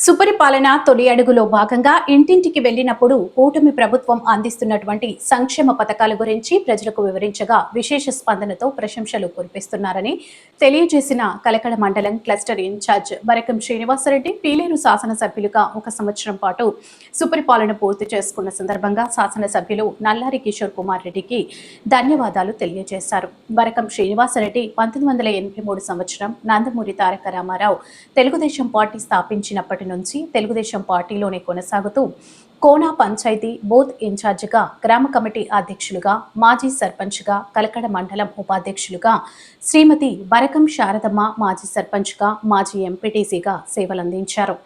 సుపరిపాలన తొలి అడుగులో భాగంగా ఇంటింటికి వెళ్ళినప్పుడు కూటమి ప్రభుత్వం అందిస్తున్నటువంటి సంక్షేమ పథకాల గురించి ప్రజలకు వివరించగా విశేష స్పందనతో ప్రశంసలు కురిపిస్తున్నారని తెలియజేసిన కలకడ మండలం cluster in charge Barakam Srinivasareddy Pileru శాసనసభ్యులుగా ఒక సంవత్సరం పాటు సుపరిపాలన పూర్తి చేసుకున్న సందర్భంగా శాసనసభ్యులు నల్లారి కిషోర్ కుమార్ రెడ్డికి ధన్యవాదాలు తెలియజేశారు. బరకం శ్రీనివాసరెడ్డి పంతొమ్మిది వందల ఎనభై మూడు సంవత్సరం నందమూరి తారక రామారావు తెలుగుదేశం పార్టీ స్థాపించినప్పటి నుంచి తెలుగుదేశం పార్టీలోనే కొనసాగుతూ కోనా పంచాయతీ బూత్ ఇన్ఛార్జిగా గ్రామ కమిటీ అధ్యక్షులుగా మాజీ సర్పంచ్గా కలకడ మండలం ఉపాధ్యక్షులుగా శ్రీమతి బరకం శారదమ్మ మాజీ సర్పంచ్గా మాజీ ఎంపీటీసీగా సేవలందించారు.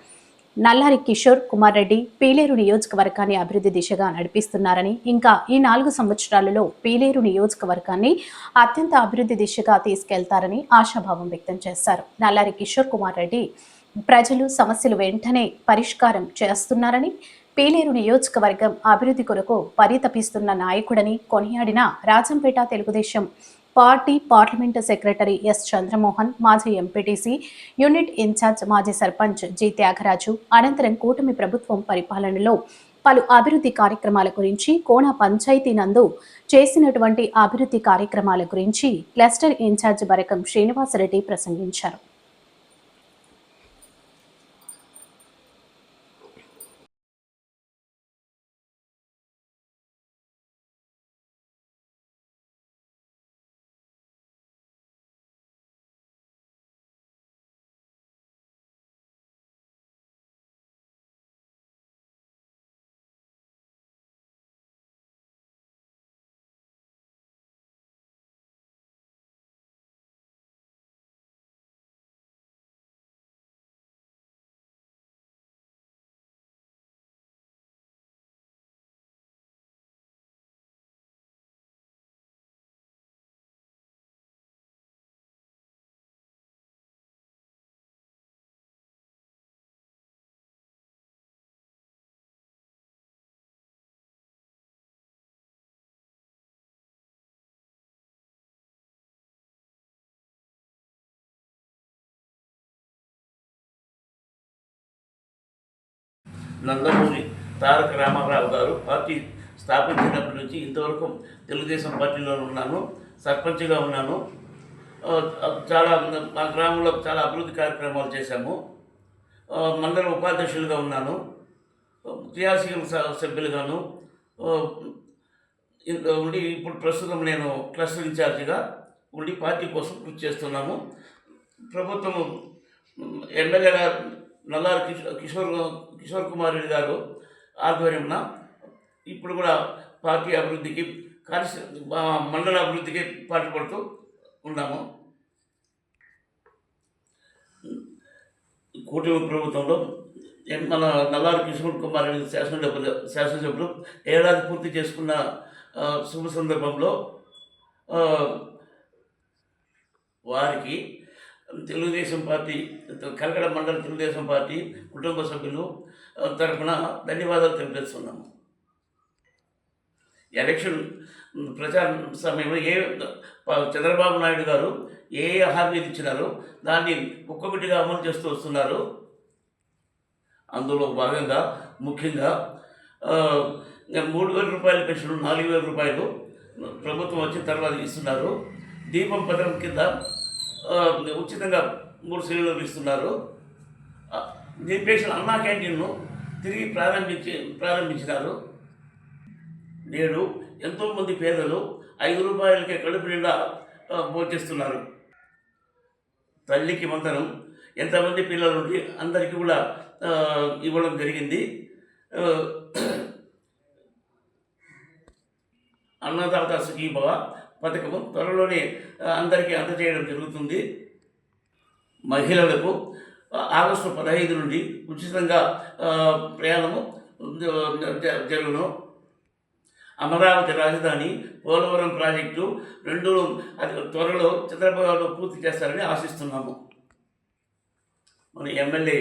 నల్లారి కిషోర్ కుమార్ రెడ్డి పీలేరు నియోజకవర్గాన్ని అభివృద్ధి దిశగా నడిపిస్తున్నారని ఇంకా ఈ నాలుగు సంవత్సరాలలో పీలేరు నియోజకవర్గాన్ని అత్యంత అభివృద్ధి దిశగా తీసుకెళ్తారని ఆశాభావం వ్యక్తం చేశారు. నల్లారి కిషోర్ కుమార్ రెడ్డి ప్రజలు సమస్యలు వెంటనే పరిష్కారం చేస్తున్నారని పీలేరు నియోజకవర్గం అభివృద్ధి కొరకు పరితపిస్తున్న నాయకుడని కొనియాడిన Rajampet Telugudesam party parliament secretary S Chandramohan మాజీ ఎంపీటీసీ యూనిట్ ఇన్ఛార్జ్ మాజీ సర్పంచ్ జి త్యాగరాజు అనంతరం కూటమి ప్రభుత్వం పరిపాలనలో పలు అభివృద్ధి కార్యక్రమాల గురించి కోణ పంచాయతీ నందు చేసినటువంటి అభివృద్ధి కార్యక్రమాల గురించి క్లస్టర్ ఇన్ఛార్జ్ బరకం శ్రీనివాసరెడ్డి ప్రసంగించారు. నందమూరి తారక రామారావు గారు పార్టీ స్థాపించినప్పటి నుంచి ఇంతవరకు తెలుగుదేశం పార్టీలో ఉన్నాను సర్పంచ్గా ఉన్నాను. చాలా మా గ్రామంలో చాలా అభివృద్ధి కార్యక్రమాలు చేశాము. మండల ఉపాధ్యక్షులుగా ఉన్నాను. క్రియాశీల సభ్యులుగాను. ఉండి ఇప్పుడు ప్రస్తుతం నేను క్లస్టర్ ఇన్ఛార్జిగా ఉండి పార్టీ కోసం కృషి చేస్తున్నాము. ప్రభుత్వము ఎమ్మెల్యే గారు నల్లారి కిషోర్ కిషోర్ కుమార్ రెడ్డి గారు ఆధ్వర్యంన ఇప్పుడు కూడా పార్టీ అభివృద్ధికి మండల అభివృద్ధికి పాటుపడుతూ ఉన్నాము. కూటమి ప్రభుత్వంలో మన నల్లారి కిషోర్ కుమార్ రెడ్డి శాసనసభ్యులు శాసనసభ్యులు ఏడాది పూర్తి చేసుకున్న శుభ సందర్భంలో వారికి తెలుగుదేశం పార్టీ కలకడ మండల తెలుగుదేశం పార్టీ కుటుంబ సభ్యులు తరఫున ధన్యవాదాలు తెలియజేస్తున్నాము. ఎలక్షన్ ప్రచార సమయంలో ఏ చంద్రబాబు నాయుడు గారు ఏ ఏ హామీలు ఇచ్చినారో దాన్ని ఒక్కొక్కటిగా అమలు చేస్తూ వస్తున్నారు. అందులో భాగంగా ముఖ్యంగా మూడు వేల రూపాయల పెన్షన్ నాలుగు వేల రూపాయలు ప్రభుత్వం వచ్చిన తర్వాత ఇస్తున్నారు. దీపం పథకం కింద ఉచితంగా మూడు సిలిండర్లు ఇస్తున్నారు. ఆ, అన్నా క్యాంటీన్ను తిరిగి ప్రారంభించి ప్రారంభించినారు. నేడు ఎంతోమంది పేదలు ఐదు రూపాయలకే కడుపు నిండా ఆ, తల్లికి మంతనం ఎంతమంది పిల్లలు అందరికీ కూడా ఇవ్వడం జరిగింది. అన్నదాత సుఖీభవ పథకము త్వరలోనే అందరికీ అందజేయడం జరుగుతుంది. మహిళలకు ఆగస్టు పదహైదు నుండి ఉచితంగా ప్రయాణము జరుగును. అమరావతి రాజధాని పోలవరం ప్రాజెక్టు రెండు అది త్వరలో చంద్రబాబు పూర్తి చేస్తారని ఆశిస్తున్నాము. మన ఎమ్మెల్యే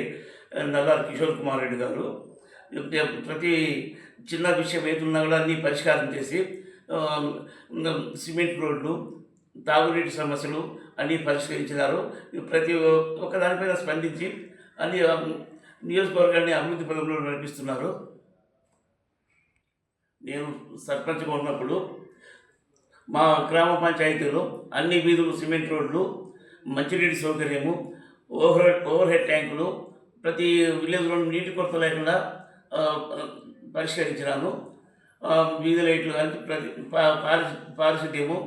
నల్లారి కిషోర్ కుమార్ రెడ్డి గారు ప్రతి చిన్న విషయం ఏదున్నా కూడా అన్నీ పరిష్కారం చేసి సిమెంట్ రోడ్లు తాగునీటి సమస్యలు అన్నీ పరిష్కరించినారు. ప్రతి ఒక్క దానిపైన స్పందించి అన్ని నియోజకవర్గాన్ని అభివృద్ధి పదంలో నడిపిస్తున్నారు. నేను సర్పంచ్గా ఉన్నప్పుడు మా గ్రామ పంచాయతీలో అన్ని వీధులు సిమెంట్ రోడ్లు మంచినీటి సౌకర్యము ఓవర్ ఓవర్ హెడ్ ట్యాంకులు ప్రతి విలేజ్లో నీటి కొరత లేకుండా పరిష్కరించినాను. వీధి లైట్లు కానీ ప్రతి పా- పారిశు పారిశుద్ధ్యము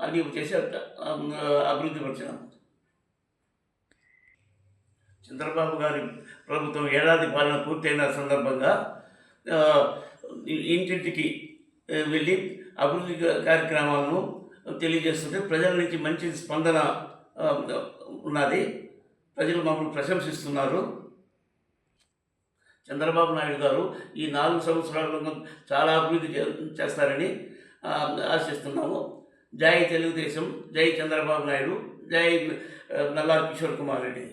అన్నీ చేసి అభివృద్ధి పరిచినాము చంద్రబాబు గారి ప్రభుత్వం ఏడాది పాలన పూర్తయిన సందర్భంగా ఇంటింటికి వెళ్ళి అభివృద్ధి కార్యక్రమాలను తెలియజేస్తుంటే ప్రజల నుంచి మంచి స్పందన ఉన్నది. ప్రజలు మమ్మల్ని ప్రశంసిస్తున్నారు. చంద్రబాబు నాయుడు గారు ఈ నాలుగు సంవత్సరాల్లో చాలా అభివృద్ధి చేస్తారని ఆశిస్తున్నాము. జై తెలుగుదేశం జై చంద్రబాబు నాయుడు జై నల్లారు కిషోర్ కుమార్ రెడ్డి.